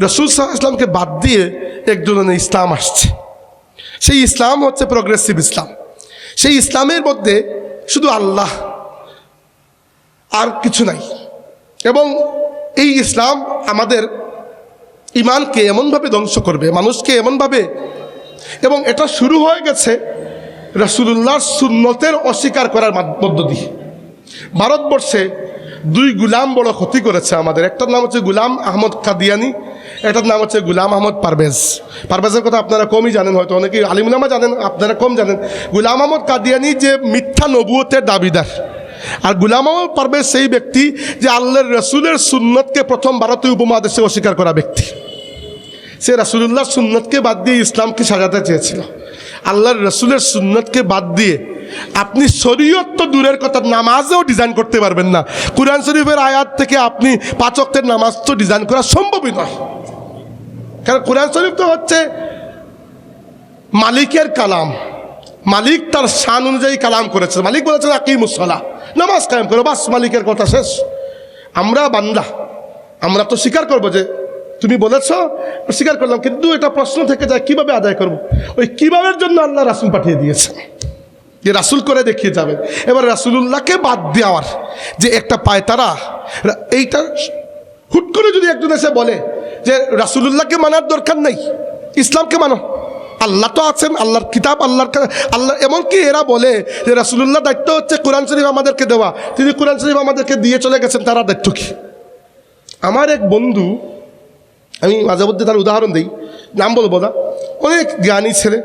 রসুল সাহা ইসলামকে বাদ দিয়ে এক ধরনের ইসলাম আসছে। সেই ইসলাম হচ্ছে প্রগ্রেসিভ ইসলাম। সেই ইসলামের মধ্যে শুধু আল্লাহ আর কিছু নাই। এবং এই ইসলাম আমাদের ইমানকে এমনভাবে ধ্বংস করবে, মানুষকে এমনভাবে এবং এটা শুরু হয়ে গেছে রসুল্লাহর সুন্নতের অস্বীকার করার মধ্য দিয়ে। ভারতবর্ষে দুই গুলাম বড় ক্ষতি করেছে আমাদের। একটার নাম হচ্ছে গুলাম আহমদ কাদিয়ানি এটার নাম হচ্ছে গুলাম আহমদ পারভেজ। পারভেজের কথা আপনারা কমই জানেন হয়তো, অনেকেই আলিমুলামা জানেন, আপনারা কম জানেন। গুলাম আহমদ কাদিয়ানি যে মিথ্যা নবুয়তের দাবিদার। আর গুলাম আহমদ পারভেজ সেই ব্যক্তি যে আল্লাহর রসুলের সুন্নতকে প্রথম ভারতীয় উপমহাদেশে অস্বীকার করা ব্যক্তি। সে রাসুলুল্লাহ সুন্নতকে বাদ দিয়ে ইসলামকে সাজাতে চেয়েছিল। আল্লাহর রসুলের সুন্নতকে বাদ দিয়ে আপনি শরীয়ত তো দূরের কথা, নামাজও ডিজাইন করতে পারবেন না। কোরআন শরীফের আয়াত থেকে আপনি পাচকের নামাজ তো ডিজাইন করা সম্ভবই নয়। কারণ কোরআন শরীফ তো হচ্ছে মালিকের কালাম। মালিক তার শান অনুযায়ী কালাম করেছে। মালিক বলেছে বলেছেন আকিমুসলা নামাজ কায়েম করো, বাস, মালিকের কথা শেষ। আমরা বান্দা, আমরা তো স্বীকার করব যে তুমি বলেছ স্বীকার করলাম, কিন্তু এটা প্রশ্ন থেকে যায়, কীভাবে আদায় করব? ওই কিভাবের জন্য আল্লাহ রাসুল পাঠিয়ে দিয়েছে? যে রাসুল করে দেখিয়ে যাবে। এবার রাসুলুল্লাহকে বাদ দেওয়ার যে একটা পায় তারা এইটা হুট করে যদি একজন এসে বলে যে রাসুলুল্লাহকে মানার দরকার নেই, ইসলামকে মানো। আল্লাহ তো আছেন, আল্লাহর কিতাব, আল্লাহর আল্লাহ এমনকি এরা বলে যে রাসুলুল্লাহ দায়িত্ব হচ্ছে কোরআন শরীফ আমাদেরকে দেওয়া। তিনি কোরআন শরীফ আমাদেরকে দিয়ে চলে গেছেন, তারা দায়িত্ব কি? আমার এক বন্ধু, আমি মাঝে মধ্যে তার উদাহরণ দিই, নাম বলব না, অনেক জ্ঞানী ছেলে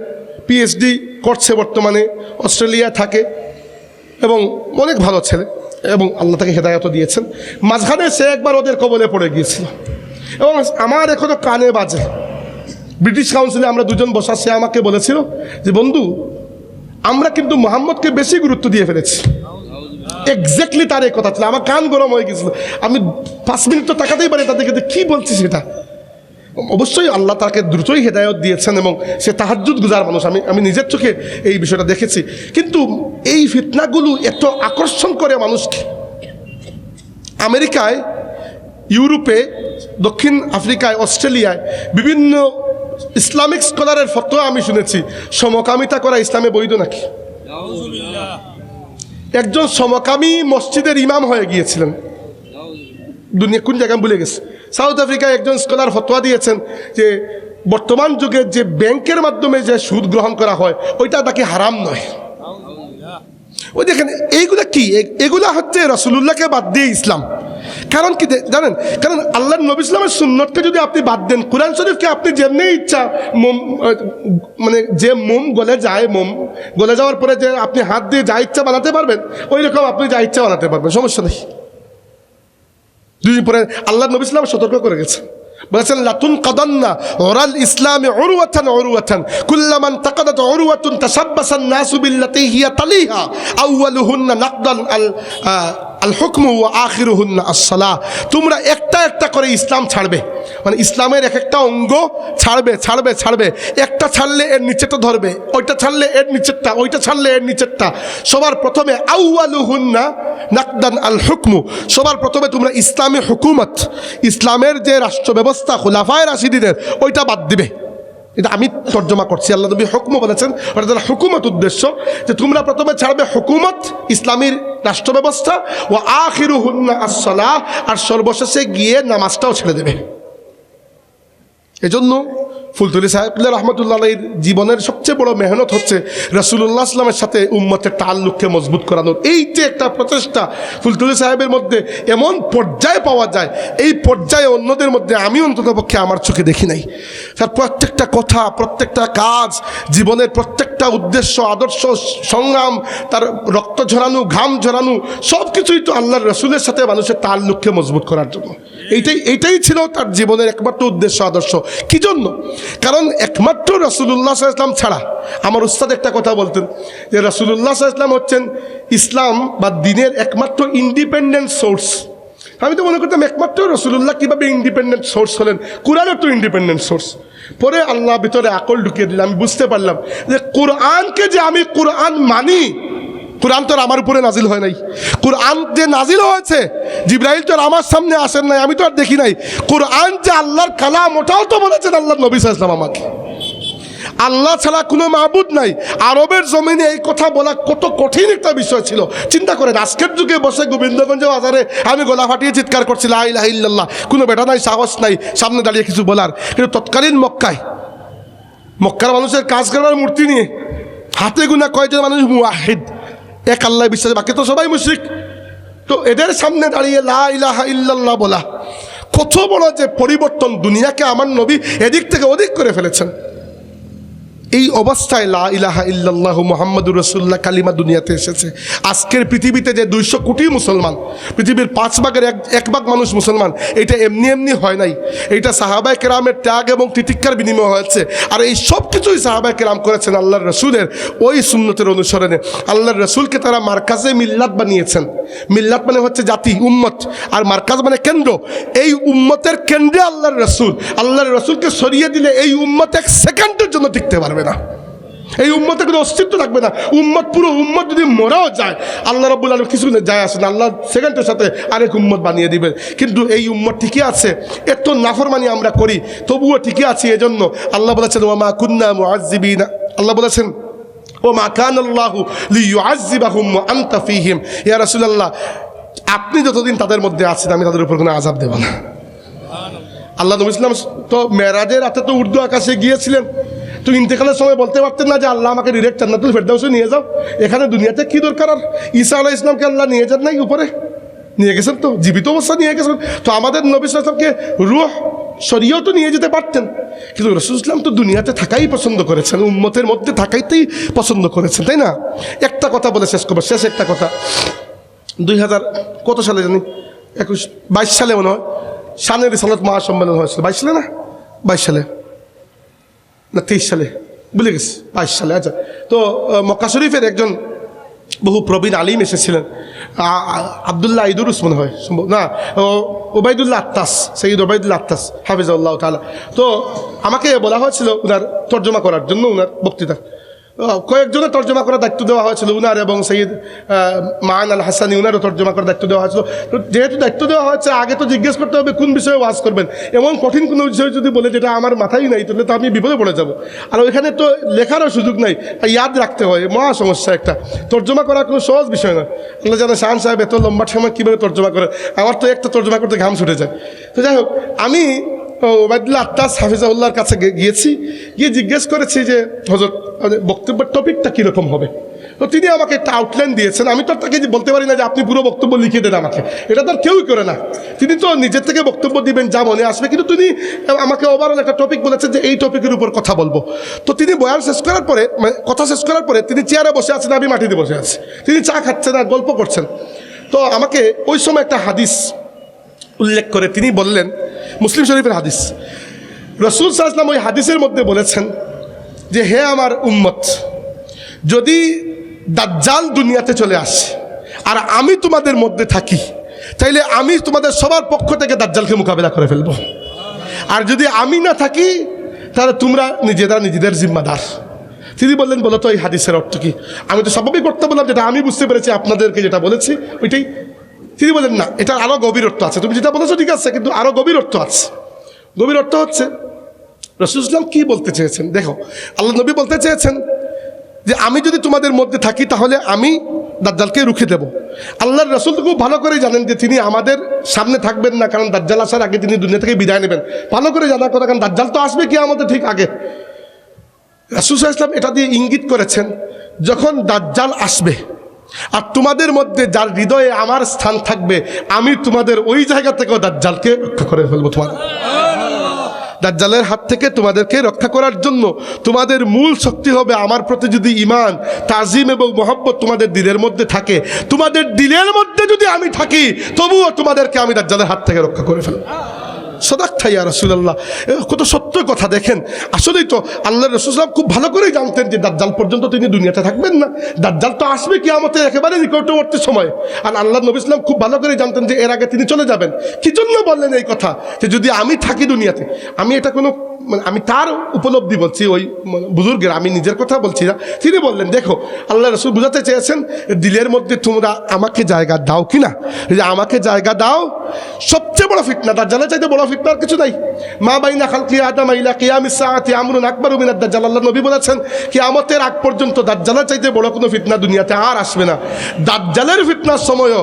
পিএইচডি করছে বর্তমানে, অস্ট্রেলিয়ায় থাকে, এবং অনেক ভালো ছেলে, এবং আল্লাহ তাকে হেদায়ত দিয়েছেন। মাঝখানে সে একবার ওদের কবলে পড়ে গিয়েছিল। এবং আমার এখনও কানে বাজে। ব্রিটিশ কাউন্সিলে আমরা দুজন বসা সে আমাকে বলেছিল যে, বন্ধু, আমরা কিন্তু মোহাম্মদকে বেশি গুরুত্ব দিয়ে ফেলেছি। এক্স্যাক্টলি তার এই কথা ছিল। আমার কান গরম হয়ে গেছিল। আমি পাঁচ মিনিট তো তাকাতেই পারি তাদেরকে কী বলছি সেটা অবশ্যই আল্লাহ তাকে দ্রুতই হেদায়ত দিয়েছেন এবং সে তাহাজুদ গুজার মানুষ। আমি আমি নিজের চোখে এই বিষয়টা দেখেছি। কিন্তু এই ফিতনাগুলো এত আকর্ষণ করে মানুষকে। আমেরিকায়, ইউরোপে দক্ষিণ আফ্রিকায়, অস্ট্রেলিয়ায় বিভিন্ন ইসলামিক স্কলারের ফতোয়া আমি শুনেছি। সমকামিতা করা ইসলামে বৈধ নাকি? একজন সমকামী মসজিদের ইমাম হয়ে গিয়েছিলেন। দুনিয়া কোন জায়গায় ভুলে গেছে। সাউথ আফ্রিকায় একজন স্কলার ফতোয়া দিয়েছেন যে, বর্তমান যুগে যে ব্যাংকের মাধ্যমে যে সুদ গ্রহণ করা হয়, ওইটা তাকে হারাম নয়। ওই দেখেন, এইগুলা কি? এগুলা হচ্ছে রসুল্লাহকে বাদ দিয়ে ইসলাম। কারণ কি জানেন, কারণ আল্লাহ নবী ইসলামের সুন্নতকে যদি আপনি বাদ দেন, কোরআন শরীফকে আপনি যেমনি ইচ্ছা মোম মানে যে মোম গলে যায়, মোম গলে যাওয়ার পরে যে আপনি হাত দিয়ে যা ইচ্ছা বানাতে পারবেন ওই রকম আপনি যা ইচ্ছা বানাতে পারবেন, সমস্যা নেই। দুই পরে আল্লাহ নবী ইসলাম সতর্ক করে গেছেন। বলেছেন লাতুন কাদান্না ওরাল ইসলামে অরুয়াথান অরুয়াথান কুল্লামান তাকাদাত অরুয়াতুন তাসাব্বাসান নাসু বিল্লাতি হিয়া তালিহা, আউয়ালুহুন্না নাকদান আল আল হুকমু ওয়া আখিরুহুন্না আসসালাহ। তোমরা একটা একটা করে ইসলাম ছাড়বে। মানে ইসলামের এক একটা অঙ্গ ছাড়বে ছাড়বে ছাড়বে। একটা ছাড়লে এর নিচেটা ধরবে, ওইটা ছাড়লে এর নিচেরটা, ওইটা ছাড়লে এর নিচেরটা। সবার প্রথমে আউয়ালুহুন্না নাকদান আল হুকমু সবার প্রথমে তোমরা ইসলামী হুকুমত, ইসলামের যে রাষ্ট্র ব্যবস্থা খোলাফায় রাশিদিনের, ওইটা বাদ দিবে। এটা আমি তর্জমা করছি। আল্লাহ নবী হুকুম বলেছেন ওটা তারা হুকুমত উদ্দেশ্য যে তোমরা প্রথমে ছাড়বে হুকুমত ইসলামীর রাষ্ট্র ব্যবস্থা ও আখিরু হুন্না আসলাহ আর সর্বশেষে গিয়ে নামাজটাও ছেড়ে দেবে। এজন্য ফুলতুলি সাহেবুল্লাহ রহমতুল্লাহ জীবনের সবচেয়ে বড় মেহনত হচ্ছে রসুল্লাহ আসলামের সাথে উম্মতের তাল্লুককে মজবুত করানোর এই যে একটা প্রচেষ্টা ফুলতুলি সাহেবের মধ্যে এমন পর্যায়ে পাওয়া যায়, এই পর্যায়ে অন্যদের মধ্যে আমি অন্ততপক্ষে আমার চোখে দেখি নাই। তার প্রত্যেকটা কথা, প্রত্যেকটা কাজ, জীবনের প্রত্যেকটা উদ্দেশ্য, আদর্শ, সংগ্রাম, তার রক্ত ঝরানো, ঘাম ঝরানো সব কিছুই তো আল্লাহর রসুলের সাথে মানুষের তার লক্ষ্যে মজবুত করার জন্য। এইটাই এইটাই ছিল তার জীবনের একমাত্র উদ্দেশ্য, আদর্শ। কি জন্য কারণ একমাত্র রসুল্লাহ ইসলাম ছাড়া, আমার উস্তাদ একটা কথা বলতেন যে রসুল্লাহ ইসলাম হচ্ছেন ইসলাম বা দিনের একমাত্র ইন্ডিপেন্ডেন্ট সোর্স আমি তো মনে করতাম একমাত্র রসুল্লাহ কীভাবে ইন্ডিপেন্ডেন্ট সোর্স হলেন? কোরআনের তো ইন্ডিপেন্ডেন্ট সোর্স পরে আল্লাহ ভিতরে আকল ঢুকিয়ে দিলাম আমি বুঝতে পারলাম যে কোরআনকে যে আমি কোরআন মানি, কোরআন তো আমার উপরে নাজিল হয় নাই। কোরআন যে নাজিল হয়েছে জিব্রাহিল তো আমার সামনে আসেন নাই, আমি তো আর দেখি নাই। কোরআন যে আল্লাহর কালাম, ওটাও তো বলেছেন আল্লাহ নবী সাল্লাম আমাকে। আল্লাহ ছাড়া কোনো মাহবুদ নাই। আরবের জমিনে এই কথা বলা কত কঠিন একটা বিষয় ছিল। চিন্তা করেন, আজকের যুগে বসে গোবিন্দগঞ্জ বাজারে আমি গলা ফাটিয়ে চিৎকার করছি, লা ইলাহা ইল্লাল্লাহ। কোনো বেটা নাই, সাহস নাই, সামনে দাঁড়িয়ে কিছু বলার। কিন্তু তৎকালীন মক্কায়, মক্কার মানুষের কাজ করার মূর্তি নিয়ে হাতে গুনা কয়জন মানুষ মুয়াহিদ? এক আল্লাহ বিশ্বাস, বাকি তো সবাই মুশরিক। তো এদের সামনে দাঁড়িয়ে লা ইলাহা ইল্লাল্লাহ বলা কত বড় যে পরিবর্তন দুনিয়াকে আমার নবী এদিক থেকে ওদিক করে ফেলেছেন। এই অবস্থায় লা ইলাহা ইল্লাল্লাহু মোহাম্মদুর রসুল্লাহ কালিমা দুনিয়াতে এসেছে। আজকের পৃথিবীতে যে দুইশো কোটি মুসলমান, পৃথিবীর পাঁচ ভাগের এক এক ভাগ মানুষ মুসলমান, এটা এমনি এমনি হয় নাই। এটা সাহাবায় কেরামের ত্যাগ এবং তিতিক্ষার বিনিময় হয়েছে। আর এই সব কিছুই সাহাবায় কেরাম করেছেন আল্লাহর রসুলের ওই সুন্নতের অনুসরণে। আল্লাহর রসুলকে তারা মার্কাজে মিল্লাত বানিয়েছেন। মিল্লাত মানে হচ্ছে জাতি, উম্মত। আর মার্কাজ মানে কেন্দ্র। এই উম্মতের কেন্দ্রে আল্লাহর রসুল। আল্লাহর রসুলকে সরিয়ে দিলে এই উম্মত এক সেকেন্ডের জন্য টিকতে পারবে। না। এই উম্মতের কোনো অস্তিত্ব থাকবে না। উম্মত, পুরো উম্মত যদি মরাও যায়, আল্লাহ রব্বুল আলম কিছু যায় আসে না। আল্লাহ সেকেন্ডের সাথে আরেক উম্মত বানিয়ে দিবেন। কিন্তু এই উম্মত ঠিকই আছে। এত নাফরমানি আমরা করি, তবুও ঠিকই আছে এজন্য। আল্লাহ বলেছেন ওমা কুন্না মুআজ্জিবিন আল্লাহ বলেছেন ও মা কান আল্লাহু লিউআজ্জিবাহুম ওয়া আনতা ফীহিম। ইয়া রাসূলুল্লাহ, আপনি যতদিন তাদের মধ্যে আছেন, আমি তাদের উপর কোনো আযাব দেব না। আল্লাহ নবী ইসলাম তো মেরাজের রাতে তো উর্দু আকাশে গিয়েছিলেন। তো ইন্তেকালের সময় বলতে পারতেন না যে আল্লাহ আমাকে ডিরেক্ট জান্নাতুল ফেরদাউসে নিয়ে যাও। এখানে দুনিয়াতে কি দরকার আর? ঈসা আলাহ ইসলামকে আল্লাহ নিয়ে যান নাই উপরে? নিয়ে গেছেন তো, জীবিত অবস্থা নিয়ে গেছেন। তো আমাদের নবী ইসলামকে রুহ সরিয়েও তো নিয়ে যেতে পারতেন। কিন্তু রসুল ইসলাম তো দুনিয়াতে থাকাই পছন্দ করেছেন, উম্মতের মধ্যে থাকাইতেই পছন্দ করেছেন, তাই না? একটা কথা বলে শেষ করব, শেষ একটা কথা। দুই হাজার কত সালে জানি? একুশ, বাইশ সালে মনে হয় সানের রিসালত মহাসম্মেলন হয়েছিল। বাইশ সালে না? বাইশ সালে। না, তেইশ সালে, ভুলে গেছি, বাইশ সালে আচ্ছা। তো মক্কা শরীফের একজন বহু প্রবীণ আলিম এসেছিলেন আবদুল্লাহ ইদুর উসমান হয়, সম্ভব না ওবায়দুল্লাহ আত্তাস সঈদ ওবায়দুল্লাহ আত্তাস হাফিজাউল্লাহ তালা তো, আমাকে বলা হয়েছিল ওনার তর্জমা করার জন্য ওনার বক্তৃতা। কয়েকজনের তর্জমা করার দায়িত্ব দেওয়া হয়েছিল, উনার এবং সঈদ মান আল হাসানি উনারও তর্জমা করার দায়িত্ব দেওয়া হয়েছিল। তো যেহেতু দায়িত্ব দেওয়া হয়েছে, আগে তো জিজ্ঞেস করতে হবে কোন বিষয়ে ওয়াজ করবেন। এমন কঠিন কোনো বিষয় যদি বলে যেটা আমার মাথায় নাই, তাহলে তো আমি বিপদে পড়ে যাব। আর ওইখানে তো লেখারও সুযোগ নাই ইয়াদ রাখতে হয়, মহা সমস্যা একটা। তর্জমা করা কোনো সহজ বিষয় না। আল্লাহ জানে শাহান সাহেব এত লম্বা সময় কীভাবে তর্জমা করে, আমার তো একটা তর্জমা করতে ঘাম ছুটে যায়। তো যাই হোক, আমি ওবায়দুল্লাহ আত্মাস হাফিজাউল্লাহর কাছে গিয়েছি, গিয়ে জিজ্ঞেস করেছি যে হজরত বক্তব্যের টপিকটা কীরকম হবে? তো তিনি আমাকে একটা আউটলাইন দিয়েছেন। আমি তো তাকে বলতে পারি না যে আপনি পুরো বক্তব্য লিখে দেন আমাকে। এটা তো আর কেউই করে না। তিনি তো নিজের থেকে বক্তব্য দিবেন, যা মনে আসবে। কিন্তু তিনি আমাকে ওভারঅল একটা টপিক বলেছেন যে এই টপিকের উপর কথা বলব। তো তিনি বয়ান শেষ করার পরে মানে কথা শেষ করার পরে তিনি চেয়ারে বসে আছেন, আমি মাটিতে বসে আছি। তিনি চা খাচ্ছেন আর গল্প করছেন। তো আমাকে ওই সময় একটা হাদিস উল্লেখ করে তিনি বললেন মুসলিম শরীফের হাদিস। রসুল সাহসলাম ওই হাদিসের মধ্যে বলেছেন যে, হে আমার উম্মত, যদি দাজ্জাল দুনিয়াতে চলে আসে, আর আমি তোমাদের মধ্যে থাকি, তাইলে আমি তোমাদের সবার পক্ষ থেকে দাজ্জালকে মোকাবেলা করে ফেলব। আর যদি আমি না থাকি, তাহলে তোমরা নিজেরা নিজেদের জিম্মাদার। তিনি বললেন, বলো তো, এই হাদিসের অর্থ কি? আমি তো স্বাভাবিক করতে বললাম, যেটা আমি বুঝতে পেরেছি, আপনাদেরকে যেটা বলেছি, ওইটাই। তিনি বলেন, না, এটা আরও গভীর অর্থ আছে। তুমি যেটা বলেছ ঠিক আছে, কিন্তু আরও গভীর অর্থ আছে। গভীর অর্থ হচ্ছে, রসুল ইসলাম কি বলতে চেয়েছেন? দেখো, আল্লাহ নবী বলতে চেয়েছেন যে, আমি যদি তোমাদের মধ্যে থাকি, তাহলে আমি দাজ্জালকে রুখে দেব। আল্লাহর রসুল খুব ভালো করে জানেন যে, তিনি আমাদের সামনে থাকবেন না, কারণ দাজ্জাল আসার আগে তিনি দুনিয়া থেকে বিদায় নেবেন। ভালো করে জানার কথা, কারণ দাজ্জাল তো আসবে কি আমাদের ঠিক আগে। রাসুল ইসলাম এটা দিয়ে ইঙ্গিত করেছেন, যখন দাজ্জাল আসবে আর তোমাদের মধ্যে যার হৃদয়ে আমার স্থান থাকবে, আমি তোমাদের ওই জায়গা থেকেও দাজ্জালকে রক্ষা করে ফেলব তোমাদের দাজ্জালের হাত থেকে তোমাদেরকে রক্ষা করার জন্য তোমাদের মূল শক্তি হবে আমার প্রতি যদি ইমান তাজিম এবং মোহাব্বত তোমাদের দিলের মধ্যে থাকে, তোমাদের দিলের মধ্যে যদি আমি থাকি, তবুও তোমাদেরকে আমি দাজ্জালের হাত থেকে রক্ষা করে ফেলব। সদাক থাইয়া রসুল্লাহ কত সত্য কথা দেখেন। আসলেই তো আল্লাহ রসুলাম খুব ভালো করেই জানতেন যে দাজ্জাল পর্যন্ত তিনি দুনিয়াতে থাকবেন না। দাজ্জাল তো আসবে কি আমাদের একেবারে নিকটবর্তী সময়। আর আল্লাহ নবী ইসলাম খুব ভালো করে জানতেন যে এর আগে তিনি চলে যাবেন। কি জন্য বললেন এই কথা? যে যদি আমি থাকি দুনিয়াতে, আমি এটা কোনো মানে আমি তার উপলব্ধি বলছি, ওই বুজুর্গের, আমি নিজের কথা বলছি না। তিনি বললেন, দেখো, আল্লাহ রসুল বুঝাতে চেয়েছেন, দিলের মধ্যে তোমরা আমাকে জায়গা দাও কি না যে আমাকে জায়গা দাও সবচেয়ে বড় ফিতনা, দাজ্জালের চাইতে বড় ফিতনার কিছু নাই। মা বাইনা খালকি আদম ইলা কিয়াম ইসাআতি আমরুন আকবর মিনাদ দাজ্জাল। আল্লাহ নবী বলেছেন, কিয়ামতের আগ পর্যন্ত দাজ্জালের চাইতে বড় কোনো ফিটনা দুনিয়াতে আর আসবে না। দাজ্জালের ফিতনার সময়ও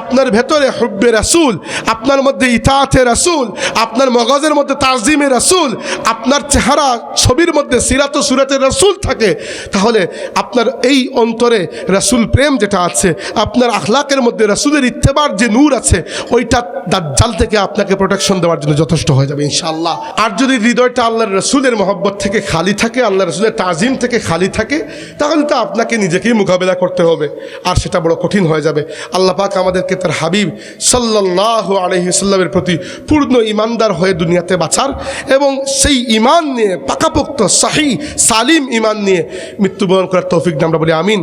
আপনার ভেতরে হুব্বে রাসূল, আপনার মধ্যে ইতাআতে রাসূল, আপনার মগজের মধ্যে তাজিমে রাসূল, আপনার চেহারা ছবির মধ্যে সিরাত ও সুরাতের রাসূল থাকে, তাহলে আপনার এই অন্তরে রাসূল প্রেম যেটা আছে, আপনার আখলাকের মধ্যে রাসূলের ইত্তেবার যে নূর আছে, ওইটা দাজ্জাল থেকে আপনাকে প্রোটেকশন দেওয়ার জন্য যথেষ্ট হয়ে যাবে, ইনশাআল্লাহ। আর যদি হৃদয়টা আল্লাহর রসুলের মহব্বত থেকে খালি থাকে আল্লাহ রসুলের তাজিম থেকে খালি থাকে, তাহলে তো আপনাকে নিজেকেই মোকাবেলা করতে হবে, আর সেটা বড় কঠিন হয়ে যাবে। আল্লাহ পাক আমাদেরকে তার হাবিব সাল্লাহ আলহিসাল্লামের প্রতি পূর্ণ ইমানদার হয়ে দুনিয়াতে বাঁচার এবং সেই ইমান নিয়ে পাকাপোক্ত, শাহী, সালিম ইমান নিয়ে মৃত্যুবরণ করার তৌফিক আমরা বলি আমিন।